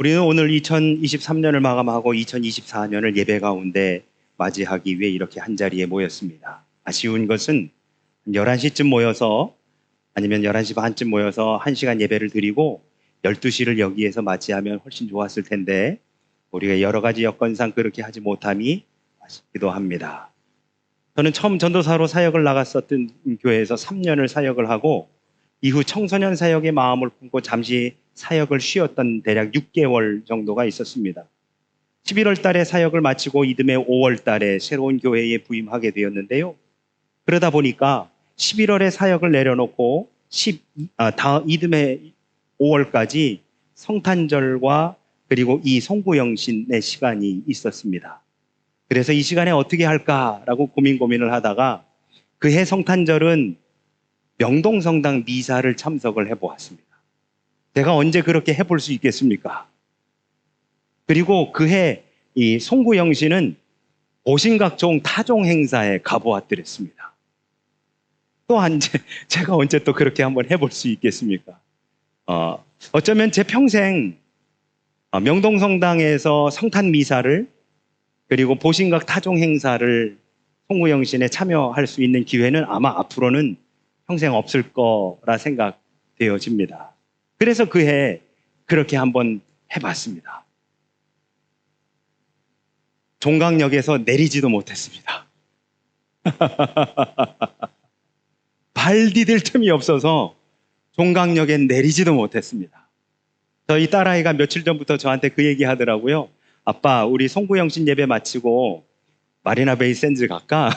우리는 오늘 2023년을 마감하고 2024년을 예배 가운데 맞이하기 위해 이렇게 한 자리에 모였습니다. 아쉬운 것은 11시쯤 모여서 아니면 11시 반쯤 모여서 1시간 예배를 드리고 12시를 여기에서 맞이하면 훨씬 좋았을 텐데 우리가 여러 가지 여건상 그렇게 하지 못함이 아쉽기도 합니다. 저는 처음 전도사로 사역을 나갔었던 교회에서 3년을 사역을 하고 이후 청소년 사역의 마음을 품고 잠시 사역을 쉬었던 대략 6개월 정도가 있었습니다. 11월 달에 사역을 마치고 이듬해 5월 달에 새로운 교회에 부임하게 되었는데요. 그러다 보니까 11월에 사역을 내려놓고 10, 아, 다 이듬해 5월까지 성탄절과 그리고 이 송구영신의 시간이 있었습니다. 그래서 이 시간에 어떻게 할까라고 고민 고민을 하다가 그해 성탄절은 명동성당 미사를 참석을 해보았습니다. 제가 언제 그렇게 해볼 수 있겠습니까? 그리고 그해 이 송구영 씨는 오신각종 타종 행사에 가보았더랬습니다. 또 언제 제가 언제 또 그렇게 한번 해볼 수 있겠습니까? 어, 어쩌면 제 평생 어, 명동성당에서 성탄 미사를 그리고 보신각 타종 행사를 송구영 신에 참여할 수 있는 기회는 아마 앞으로는 평생 없을 거라 생각되어집니다. 그래서 그 해 그렇게 한번 해봤습니다. 종강역에서 내리지도 못했습니다. 발 디딜 틈이 없어서 종강역에 내리지도 못했습니다. 저희 딸아이가 며칠 전부터 저한테 그 얘기 하더라고요. 아빠, 우리 송구영신 예배 마치고 마리나 베이 샌즈 갈까?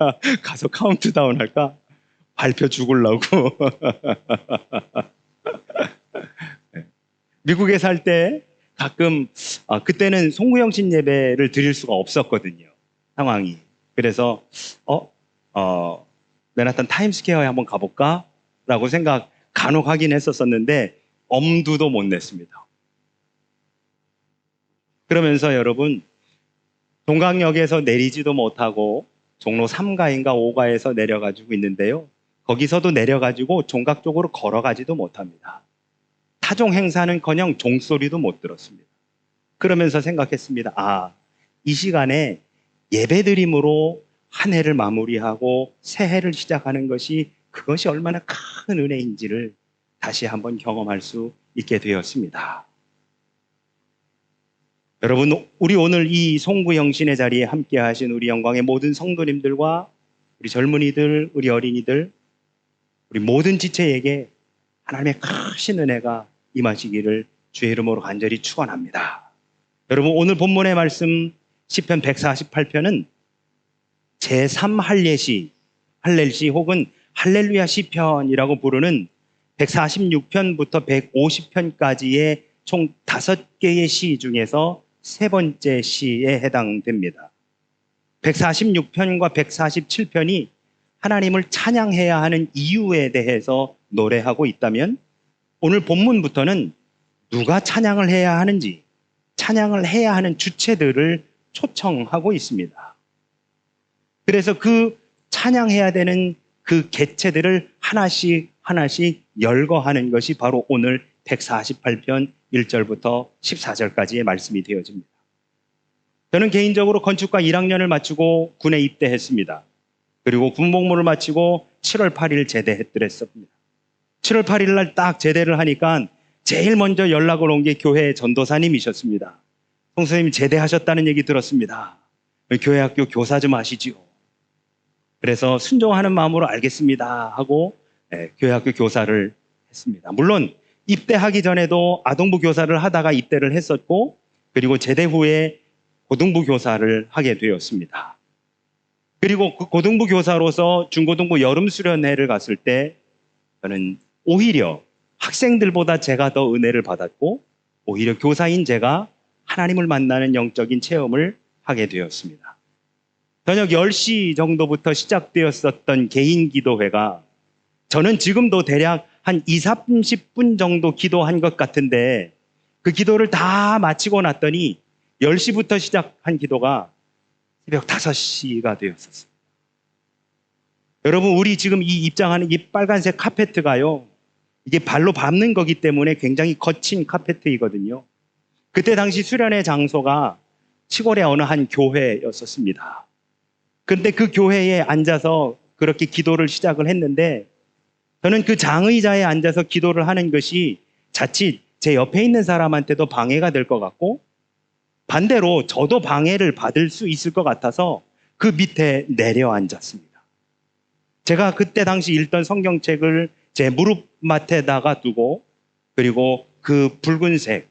가서 카운트다운 할까? 발표 죽을라고. 미국에 살 때 가끔 아, 그때는 송구영신 예배를 드릴 수가 없었거든요. 상황이. 그래서 어, 어, 맨하탄 타임스퀘어에 한번 가볼까? 라고 생각 간혹 하긴 했었었는데 엄두도 못 냈습니다. 그러면서 여러분 동강역에서 내리지도 못하고 종로 3가인가 5가에서 내려가지고 있는데요. 거기서도 내려가지고 종각 쪽으로 걸어가지도 못합니다. 타종 행사는커녕 종소리도 못 들었습니다. 그러면서 생각했습니다. 아, 이 시간에 예배드림으로 한 해를 마무리하고 새해를 시작하는 것이 그것이 얼마나 큰 은혜인지를 다시 한번 경험할 수 있게 되었습니다. 여러분, 우리 오늘 이 송구 영신의 자리에 함께 하신 우리 영광의 모든 성도님들과 우리 젊은이들, 우리 어린이들, 우리 모든 지체에게 하나님의 크신 은혜가 임하시기를 주의 이름으로 간절히 축원합니다. 여러분 오늘 본문의 말씀 시편 148편은 제3 할례시, 할렐시 혹은 할렐루야 시편이라고 부르는 146편부터 150편까지의 총 다섯 개의 시 중에서 세 번째 시에 해당됩니다. 146편과 147편이 하나님을 찬양해야 하는 이유에 대해서 노래하고 있다면 오늘 본문부터는 누가 찬양을 해야 하는지 찬양을 해야 하는 주체들을 초청하고 있습니다. 그래서 그 찬양해야 되는 그 개체들을 하나씩 하나씩 열거하는 것이 바로 오늘 148편 1절부터 14절까지의 말씀이 되어집니다. 저는 개인적으로 건축과 1학년을 마치고 군에 입대했습니다. 그리고 군복무를 마치고 7월 8일 제대했더랬습니다. 7월 8일 날 딱 제대를 하니까 제일 먼저 연락을 온 게 교회 전도사님이셨습니다. 성수님 제대하셨다는 얘기 들었습니다. 교회 학교 교사 좀 하시지요. 그래서 순종하는 마음으로 알겠습니다 하고 예, 교회 학교 교사를 했습니다. 물론 입대하기 전에도 아동부 교사를 하다가 입대를 했었고 그리고 제대 후에 고등부 교사를 하게 되었습니다. 그리고 그 고등부 교사로서 중고등부 여름 수련회를 갔을 때 저는 오히려 학생들보다 제가 더 은혜를 받았고 오히려 교사인 제가 하나님을 만나는 영적인 체험을 하게 되었습니다. 저녁 10시 정도부터 시작되었었던 개인 기도회가 저는 지금도 대략 한 2, 30분 정도 기도한 것 같은데 그 기도를 다 마치고 났더니 10시부터 시작한 기도가 새벽 5시가 되었었어요. 여러분, 우리 지금 이 입장하는 이 빨간색 카페트가요. 이게 발로 밟는 거기 때문에 굉장히 거친 카페트이거든요. 그때 당시 수련의 장소가 시골의 어느 한 교회였었습니다. 그런데 그 교회에 앉아서 그렇게 기도를 시작을 했는데 저는 그 장의자에 앉아서 기도를 하는 것이 자칫 제 옆에 있는 사람한테도 방해가 될 것 같고 반대로 저도 방해를 받을 수 있을 것 같아서 그 밑에 내려 앉았습니다. 제가 그때 당시 읽던 성경책을 제 무릎 맡에다가 두고 그리고 그 붉은색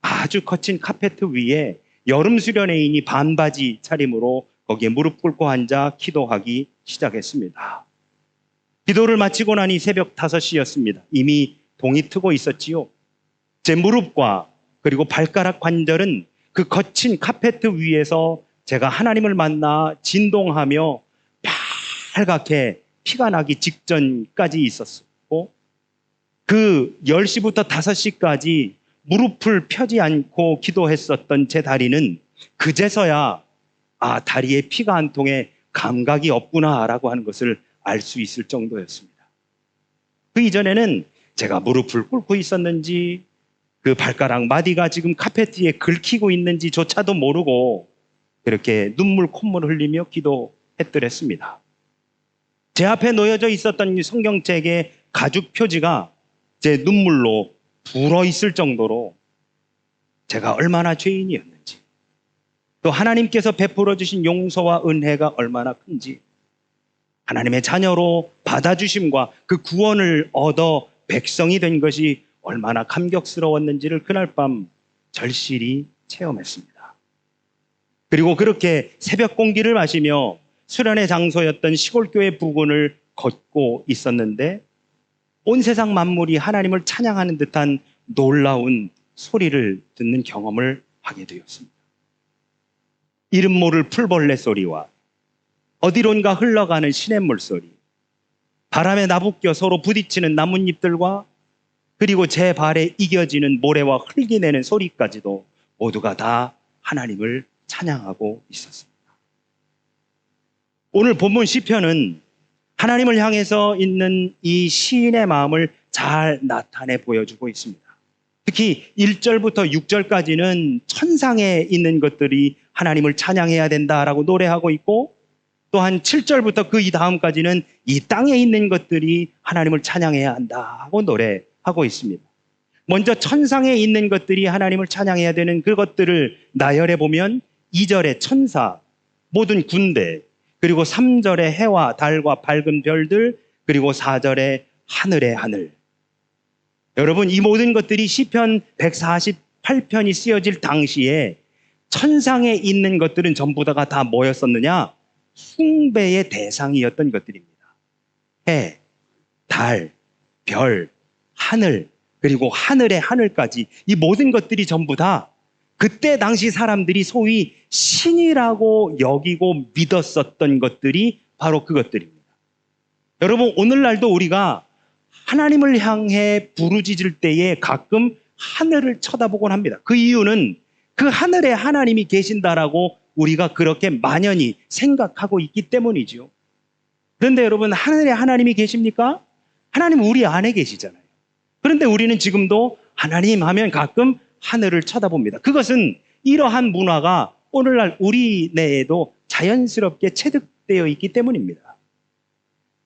아주 거친 카페트 위에 여름 수련회인이 반바지 차림으로 거기에 무릎 꿇고 앉아 기도하기 시작했습니다. 기도를 마치고 나니 새벽 5시였습니다. 이미 동이 트고 있었지요. 제 무릎과 그리고 발가락 관절은 그 거친 카페트 위에서 제가 하나님을 만나 진동하며 빨갛게 피가 나기 직전까지 있었고 그 10시부터 5시까지 무릎을 펴지 않고 기도했었던 제 다리는 그제서야 아, 다리에 피가 한 통에 감각이 없구나라고 하는 것을 알 수 있을 정도였습니다. 그 이전에는 제가 무릎을 꿇고 있었는지 그 발가락 마디가 지금 카페트에 긁히고 있는지조차도 모르고 그렇게 눈물 콧물 흘리며 기도했더랬습니다. 제 앞에 놓여져 있었던 이 성경책의 가죽 표지가 제 눈물로 불어 있을 정도로 제가 얼마나 죄인이었는지 또 하나님께서 베풀어 주신 용서와 은혜가 얼마나 큰지 하나님의 자녀로 받아주심과 그 구원을 얻어 백성이 된 것이 얼마나 감격스러웠는지를 그날 밤 절실히 체험했습니다. 그리고 그렇게 새벽 공기를 마시며 수련의 장소였던 시골교회 부근을 걷고 있었는데 온 세상 만물이 하나님을 찬양하는 듯한 놀라운 소리를 듣는 경험을 하게 되었습니다. 이름 모를 풀벌레 소리와 어디론가 흘러가는 시냇물 소리, 바람에 나부껴 서로 부딪히는 나뭇잎들과 그리고 제 발에 이겨지는 모래와 흙이 내는 소리까지도 모두가 다 하나님을 찬양하고 있었습니다. 오늘 본문 시편은 하나님을 향해서 있는 이 시인의 마음을 잘 나타내 보여주고 있습니다. 특히 1절부터 6절까지는 천상에 있는 것들이 하나님을 찬양해야 된다라고 노래하고 있고 또한 7절부터 그 이 다음까지는 이 땅에 있는 것들이 하나님을 찬양해야 한다 하고 노래하고 있습니다. 먼저 천상에 있는 것들이 하나님을 찬양해야 되는 그것들을 나열해 보면 2절의 천사, 모든 군대, 그리고 3절의 해와 달과 밝은 별들, 그리고 4절의 하늘의 하늘. 여러분, 이 모든 것들이 시편 148편이 쓰여질 당시에 천상에 있는 것들은 전부 다가 다 뭐였었느냐? 숭배의 대상이었던 것들입니다. 해, 달, 별, 하늘, 그리고 하늘의 하늘까지 이 모든 것들이 전부 다 그때 당시 사람들이 소위 신이라고 여기고 믿었었던 것들이 바로 그것들입니다. 여러분, 오늘날도 우리가 하나님을 향해 부르짖을 때에 가끔 하늘을 쳐다보곤 합니다. 그 이유는 그 하늘에 하나님이 계신다라고 우리가 그렇게 만연히 생각하고 있기 때문이죠. 그런데 여러분, 하늘에 하나님이 계십니까? 하나님 우리 안에 계시잖아요. 그런데 우리는 지금도 하나님 하면 가끔 하늘을 쳐다봅니다. 그것은 이러한 문화가 오늘날 우리 내에도 자연스럽게 체득되어 있기 때문입니다.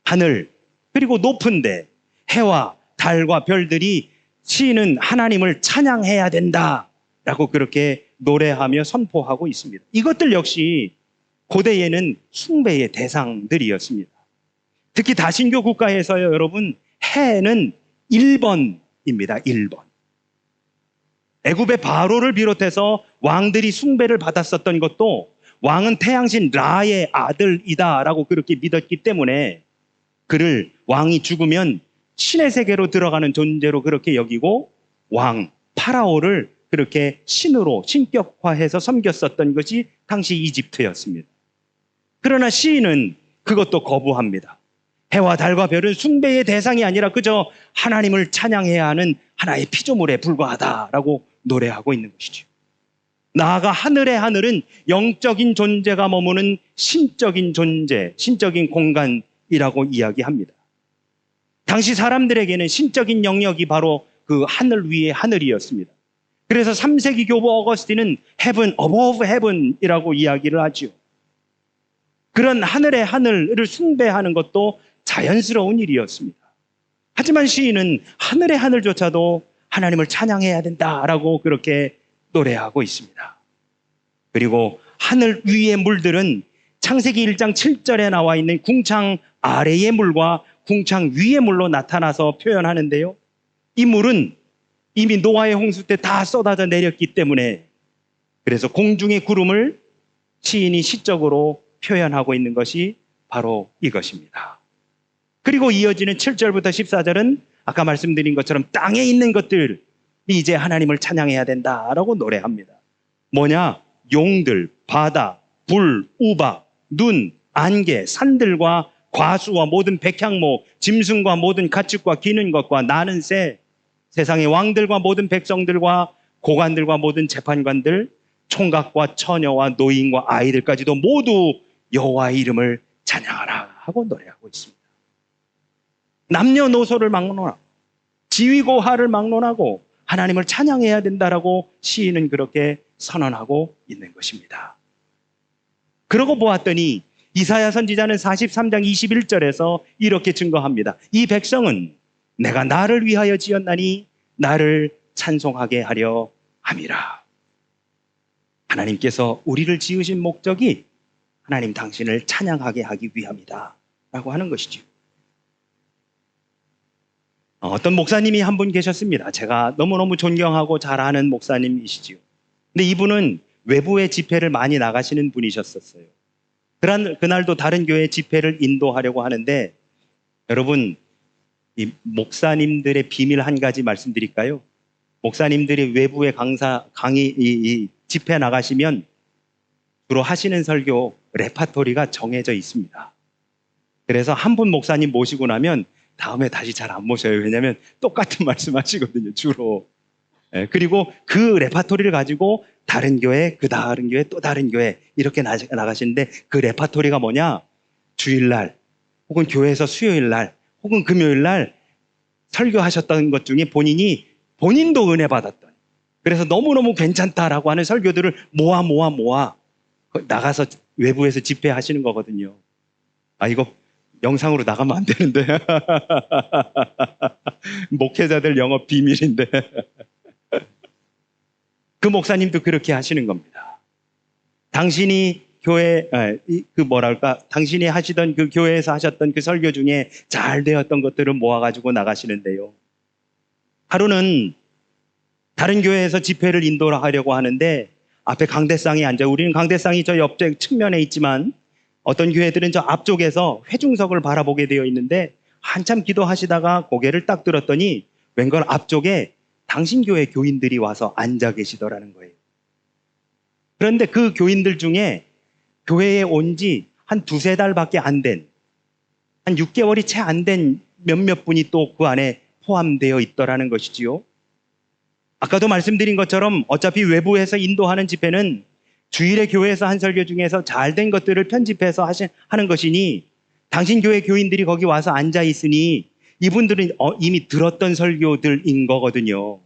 하늘, 그리고 높은데 해와 달과 별들이 시인은 하나님을 찬양해야 된다 라고 그렇게 노래하며 선포하고 있습니다. 이것들 역시 고대에는 숭배의 대상들이었습니다. 특히 다신교 국가에서요, 여러분, 해는 1번입니다. 1번. 애굽의 바로를 비롯해서 왕들이 숭배를 받았었던 것도 왕은 태양신 라의 아들이다라고 그렇게 믿었기 때문에 그를 왕이 죽으면 신의 세계로 들어가는 존재로 그렇게 여기고 왕 파라오를 그렇게 신으로 신격화해서 섬겼었던 것이 당시 이집트였습니다. 그러나 시인은 그것도 거부합니다. 해와 달과 별은 숭배의 대상이 아니라 그저 하나님을 찬양해야 하는 하나의 피조물에 불과하다라고 노래하고 있는 것이죠. 나아가 하늘의 하늘은 영적인 존재가 머무는 신적인 존재, 신적인 공간이라고 이야기합니다. 당시 사람들에게는 신적인 영역이 바로 그 하늘 위의 하늘이었습니다. 그래서 3세기 교부 어거스틴은 heaven above heaven이라고 이야기를 하지요. 그런 하늘의 하늘을 숭배하는 것도 자연스러운 일이었습니다. 하지만 시인은 하늘의 하늘조차도 하나님을 찬양해야 된다라고 그렇게 노래하고 있습니다. 그리고 하늘 위의 물들은 창세기 1장 7절에 나와 있는 궁창 아래의 물과 궁창 위의 물로 나타나서 표현하는데요. 이 물은 이미 노아의 홍수 때 다 쏟아져 내렸기 때문에 그래서 공중의 구름을 시인이 시적으로 표현하고 있는 것이 바로 이것입니다. 그리고 이어지는 7절부터 14절은 아까 말씀드린 것처럼 땅에 있는 것들이 이제 하나님을 찬양해야 된다라고 노래합니다. 뭐냐? 용들, 바다, 불, 우박, 눈, 안개, 산들과 과수와 모든 백향목, 짐승과 모든 가축과 기는 것과 나는 새, 세상의 왕들과 모든 백성들과 고관들과 모든 재판관들, 총각과 처녀와 노인과 아이들까지도 모두 여호와의 이름을 찬양하라 하고 노래하고 있습니다. 남녀노소를 막론하고 지위고하를 막론하고 하나님을 찬양해야 된다라고 시인은 그렇게 선언하고 있는 것입니다. 그러고 보았더니 이사야 선지자는 43장 21절에서 이렇게 증거합니다. 이 백성은 내가 나를 위하여 지었나니 나를 찬송하게 하려 함이라. 하나님께서 우리를 지으신 목적이 하나님 당신을 찬양하게 하기 위함이다. 라고 하는 것이죠. 어, 어떤 목사님이 한 분 계셨습니다. 제가 너무너무 존경하고 잘 아는 목사님이시지요. 근데 이분은 외부의 집회를 많이 나가시는 분이셨었어요. 그날, 그날도 다른 교회 집회를 인도하려고 하는데 여러분 이 목사님들의 비밀 한 가지 말씀드릴까요? 목사님들이 외부의 강사 강의 이, 이 집회 나가시면 주로 하시는 설교 레파토리가 정해져 있습니다. 그래서 한 분 목사님 모시고 나면 다음에 다시 잘 안 모셔요. 왜냐하면 똑같은 말씀하시거든요. 주로. 예, 그리고 그 레파토리를 가지고 다른 교회, 그 다른 교회, 또 다른 교회 이렇게 나- 나가시는데 그 레파토리가 뭐냐? 주일날 혹은 교회에서 수요일날 혹은 금요일날 설교하셨던 것 중에 본인이 본인도 은혜 받았던 그래서 너무너무 괜찮다라고 하는 설교들을 모아 모아 모아 나가서 외부에서 집회하시는 거거든요. 아 이거 영상으로 나가면 안 되는데 목회자들 영업 비밀인데 그 목사님도 그렇게 하시는 겁니다. 당신이 교회 아, 이- 그 뭐랄까 당신이 하시던 그 교회에서 하셨던 그 설교 중에 잘 되었던 것들을 모아가지고 나가시는데요. 하루는 다른 교회에서 집회를 인도하려고 하는데 앞에 강대상이 앉아 우리는 강대상이 저 옆쪽 측면에 있지만 어떤 교회들은 저 앞쪽에서 회중석을 바라보게 되어 있는데 한참 기도하시다가 고개를 딱 들었더니 웬걸 앞쪽에 당신 교회 교인들이 와서 앉아 계시더라는 거예요. 그런데 그 교인들 중에 교회에 온 지 한 두세 달밖에 안 된, 한 6개월이 채 안 된 몇몇 분이 또 그 안에 포함되어 있더라는 것이지요. 아까도 말씀드린 것처럼 어차피 외부에서 인도하는 집회는 주일에 교회에서 한 설교 중에서 잘된 것들을 편집해서 하시, 하는 것이니 당신 교회 교인들이 거기 와서 앉아 있으니 이분들은 어, 이미 들었던 설교들인 거거든요.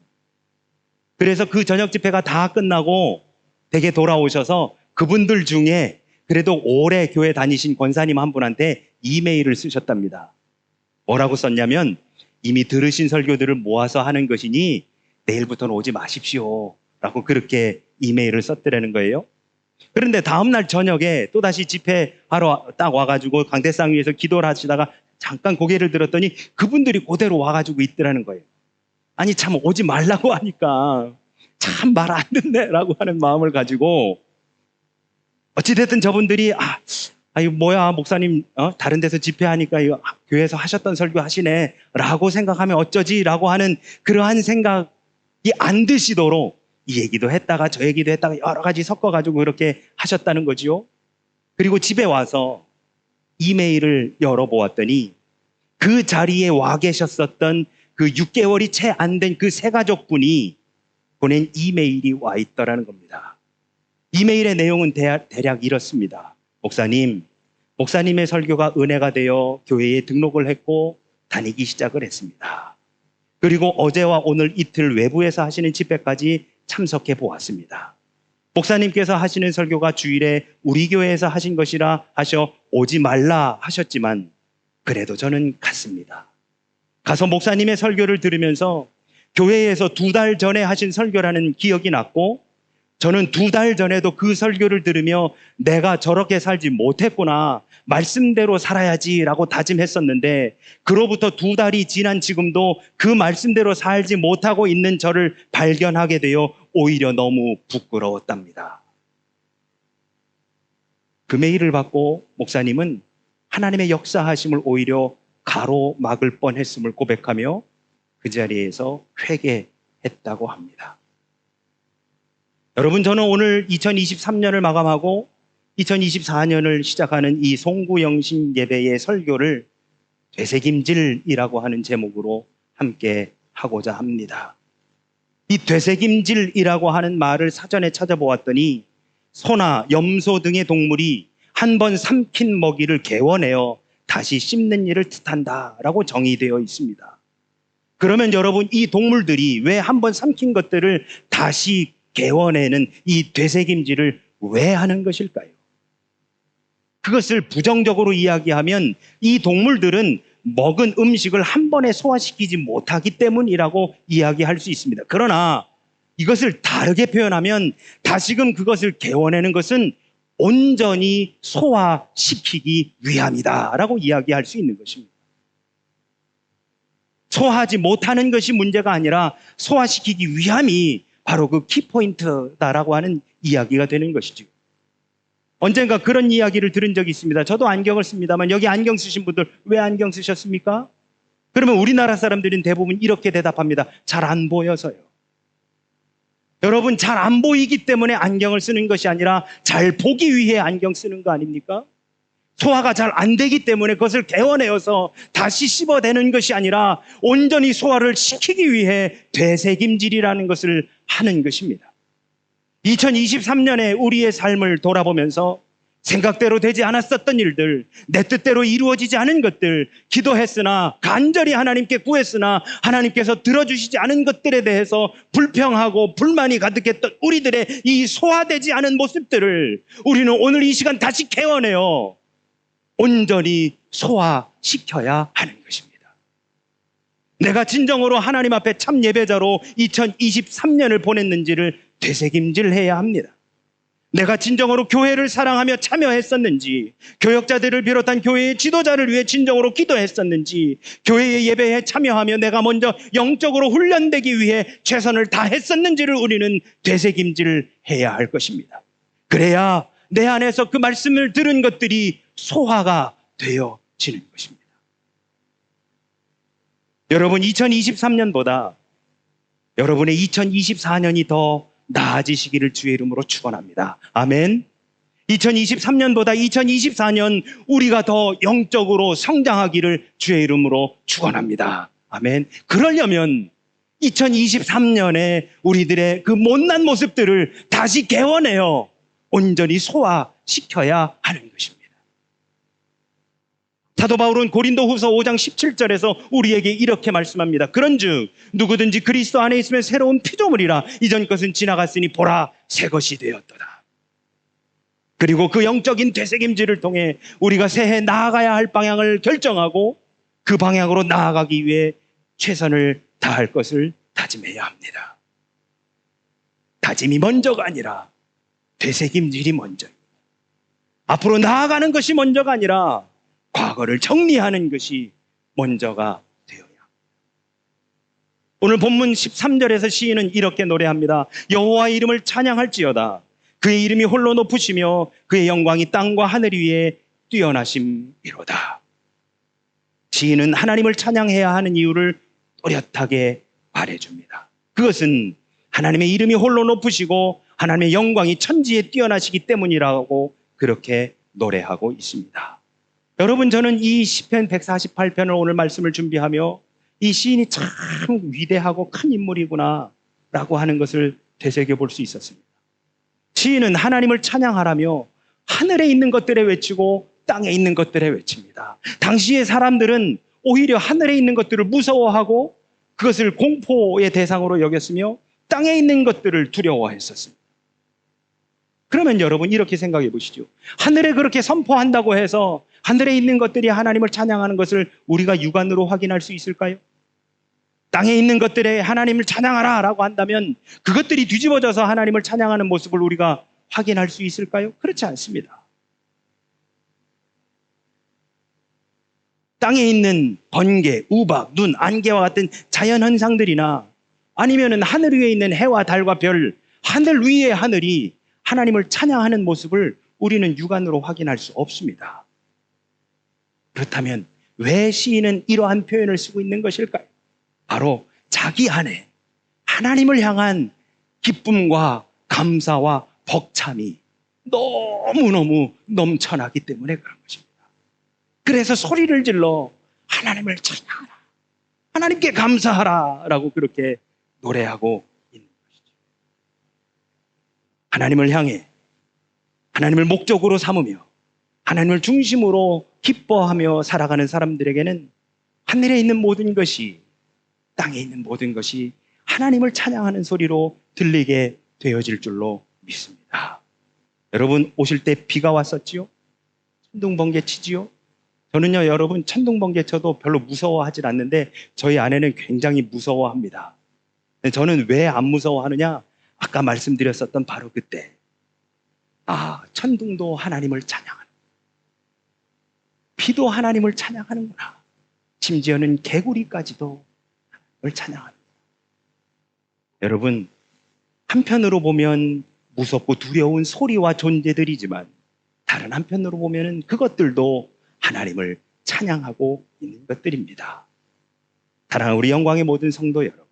그래서 그 저녁 집회가 다 끝나고 댁에 돌아오셔서 그분들 중에 그래도 오래 교회 다니신 권사님 한 분한테 이메일을 쓰셨답니다. 뭐라고 썼냐면 이미 들으신 설교들을 모아서 하는 것이니 내일부터는 오지 마십시오. 라고 그렇게 이메일을 썼더라는 거예요. 그런데 다음날 저녁에 또다시 집회하러 딱 와가지고 강대상 위에서 기도를 하시다가 잠깐 고개를 들었더니 그분들이 그대로 와가지고 있더라는 거예요. 아니, 참 오지 말라고 하니까 참 말 안 듣네라고 하는 마음을 가지고 어찌됐든 저분들이 아, 아 이거 뭐야 목사님 어? 다른 데서 집회하니까 이거 교회에서 하셨던 설교 하시네 라고 생각하면 어쩌지 라고 하는 그러한 생각이 안 드시도록 이 얘기도 했다가 저 얘기도 했다가 여러 가지 섞어가지고 그렇게 하셨다는 거지요. 그리고 집에 와서 이메일을 열어보았더니 그 자리에 와 계셨었던 그 6개월이 채 안 된 그 세 가족분이 보낸 이메일이 와 있더라는 겁니다. 이메일의 내용은 대- 대략 이렇습니다. 목사님, 목사님의 설교가 은혜가 되어 교회에 등록을 했고 다니기 시작을 했습니다. 그리고 어제와 오늘 이틀 외부에서 하시는 집회까지 참석해 보았습니다. 목사님께서 하시는 설교가 주일에 우리 교회에서 하신 것이라 하셔 오지 말라 하셨지만 그래도 저는 갔습니다. 가서 목사님의 설교를 들으면서 교회에서 두 달 전에 하신 설교라는 기억이 났고 저는 두 달 전에도 그 설교를 들으며 내가 저렇게 살지 못했구나. 말씀대로 살아야지라고 다짐했었는데 그로부터 두 달이 지난 지금도 그 말씀대로 살지 못하고 있는 저를 발견하게 되어 오히려 너무 부끄러웠답니다. 그 메일을 받고 목사님은 하나님의 역사하심을 오히려 가로막을 뻔했음을 고백하며 그 자리에서 회개했다고 합니다. 여러분, 저는 오늘 2023년을 마감하고 2024년을 시작하는 이 송구영신 예배의 설교를 되새김질이라고 하는 제목으로 함께 하고자 합니다. 이 되새김질이라고 하는 말을 사전에 찾아보았더니 소나 염소 등의 동물이 한 번 삼킨 먹이를 개원해어 다시 씹는 일을 뜻한다라고 정의되어 있습니다. 그러면 여러분 이 동물들이 왜 한 번 삼킨 것들을 다시 개원해는 이 되새김질을 왜 하는 것일까요? 그것을 부정적으로 이야기하면 이 동물들은 먹은 음식을 한 번에 소화시키지 못하기 때문이라고 이야기할 수 있습니다. 그러나 이것을 다르게 표현하면 다시금 그것을 개원하는 것은 온전히 소화시키기 위함이다 라고 이야기할 수 있는 것입니다. 소화하지 못하는 것이 문제가 아니라 소화시키기 위함이 바로 그 키포인트다라고 하는 이야기가 되는 것이죠. 언젠가 그런 이야기를 들은 적이 있습니다. 저도 안경을 씁니다만 여기 안경 쓰신 분들 왜 안경 쓰셨습니까? 그러면 우리나라 사람들은 대부분 이렇게 대답합니다. 잘 안 보여서요. 여러분 잘 안 보이기 때문에 안경을 쓰는 것이 아니라 잘 보기 위해 안경 쓰는 거 아닙니까? 소화가 잘 안 되기 때문에 그것을 개원해서 다시 씹어대는 것이 아니라 온전히 소화를 시키기 위해 되새김질이라는 것을 하는 것입니다. 2023년에 우리의 삶을 돌아보면서 생각대로 되지 않았었던 일들, 내 뜻대로 이루어지지 않은 것들, 기도했으나 간절히 하나님께 구했으나 하나님께서 들어주시지 않은 것들에 대해서 불평하고 불만이 가득했던 우리들의 이 소화되지 않은 모습들을 우리는 오늘 이 시간 다시 개원해요. 온전히 소화시켜야 하는 것입니다. 내가 진정으로 하나님 앞에 참 예배자로 2023년을 보냈는지를 되새김질해야 합니다. 내가 진정으로 교회를 사랑하며 참여했었는지, 교역자들을 비롯한 교회의 지도자를 위해 진정으로 기도했었는지, 교회의 예배에 참여하며 내가 먼저 영적으로 훈련되기 위해 최선을 다했었는지를 우리는 되새김질해야 할 것입니다. 그래야 내 안에서 그 말씀을 들은 것들이 소화가 되어지는 것입니다. 여러분, 2023년보다 여러분의 2024년이 더 나아지시기를 주의 이름으로 축원합니다. 아멘. 2023년보다 2024년 우리가 더 영적으로 성장하기를 주의 이름으로 축원합니다. 아멘. 그러려면 2023년에 우리들의 그 못난 모습들을 다시 개원해요. 온전히 소화시켜야 하는 것입니다. 사도 바울은 고린도 후서 5장 17절에서 우리에게 이렇게 말씀합니다. 그런즉 누구든지 그리스도 안에 있으면 새로운 피조물이라 이전 것은 지나갔으니 보라 새 것이 되었도다. 그리고 그 영적인 되새김질을 통해 우리가 새해 나아가야 할 방향을 결정하고 그 방향으로 나아가기 위해 최선을 다할 것을 다짐해야 합니다. 다짐이 먼저가 아니라 되새김질이 먼저. 앞으로 나아가는 것이 먼저가 아니라 과거를 정리하는 것이 먼저가 되어야. 오늘 본문 13절에서 시인은 이렇게 노래합니다. 여호와 이름을 찬양할지어다. 그의 이름이 홀로 높으시며 그의 영광이 땅과 하늘 위에 뛰어나심이로다. 시인은 하나님을 찬양해야 하는 이유를 또렷하게 말해줍니다. 그것은 하나님의 이름이 홀로 높으시고 하나님의 영광이 천지에 뛰어나시기 때문이라고 그렇게 노래하고 있습니다. 여러분 저는 이 시편 148편을 오늘 말씀을 준비하며 이 시인이 참 위대하고 큰 인물이구나라고 하는 것을 되새겨 볼 수 있었습니다. 시인은 하나님을 찬양하라며 하늘에 있는 것들에 외치고 땅에 있는 것들에 외칩니다. 당시의 사람들은 오히려 하늘에 있는 것들을 무서워하고 그것을 공포의 대상으로 여겼으며 땅에 있는 것들을 두려워했었습니다. 그러면 여러분 이렇게 생각해 보시죠. 하늘에 그렇게 선포한다고 해서 하늘에 있는 것들이 하나님을 찬양하는 것을 우리가 육안으로 확인할 수 있을까요? 땅에 있는 것들에 하나님을 찬양하라 라고 한다면 그것들이 뒤집어져서 하나님을 찬양하는 모습을 우리가 확인할 수 있을까요? 그렇지 않습니다. 땅에 있는 번개, 우박, 눈, 안개와 같은 자연 현상들이나 아니면은 하늘 위에 있는 해와 달과 별, 하늘 위의 하늘이 하나님을 찬양하는 모습을 우리는 육안으로 확인할 수 없습니다. 그렇다면 왜 시인은 이러한 표현을 쓰고 있는 것일까요? 바로 자기 안에 하나님을 향한 기쁨과 감사와 벅참이 너무너무 넘쳐나기 때문에 그런 것입니다. 그래서 소리를 질러 하나님을 찬양하라. 하나님께 감사하라. 라고 그렇게 노래하고 있는 것이죠. 하나님을 향해 하나님을 목적으로 삼으며 하나님을 중심으로 기뻐하며 살아가는 사람들에게는 하늘에 있는 모든 것이 땅에 있는 모든 것이 하나님을 찬양하는 소리로 들리게 되어질 줄로 믿습니다. 여러분 오실 때 비가 왔었지요? 천둥 번개 치지요? 저는요 여러분 천둥 번개 쳐도 별로 무서워하진 않는데 저희 아내는 굉장히 무서워합니다. 저는 왜 안 무서워하느냐? 아까 말씀드렸었던 바로 그때 아 천둥도 하나님을 찬양하는 비도 하나님을 찬양하는구나. 심지어는 개구리까지도 하나님을 찬양합니다. 여러분 한편으로 보면 무섭고 두려운 소리와 존재들이지만 다른 한편으로 보면은 그것들도 하나님을 찬양하고 있는 것들입니다. 사랑하는 우리 영광의 모든 성도 여러분.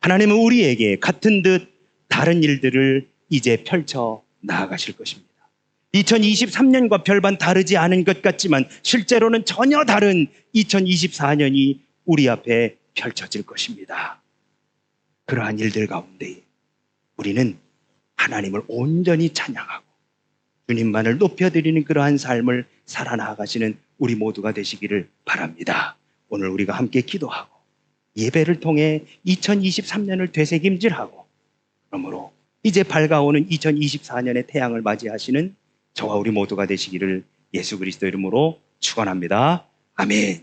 하나님은 우리에게 같은 듯 다른 일들을 이제 펼쳐 나아가실 것입니다. 2023년과 별반 다르지 않은 것 같지만 실제로는 전혀 다른 2024년이 우리 앞에 펼쳐질 것입니다. 그러한 일들 가운데 우리는 하나님을 온전히 찬양하고 주님만을 높여드리는 그러한 삶을 살아나가시는 우리 모두가 되시기를 바랍니다. 오늘 우리가 함께 기도하고 예배를 통해 2023년을 되새김질하고 그러므로 이제 밝아오는 2024년의 태양을 맞이하시는 저와 우리 모두가 되시기를 예수 그리스도 이름으로 축원합니다. 아멘.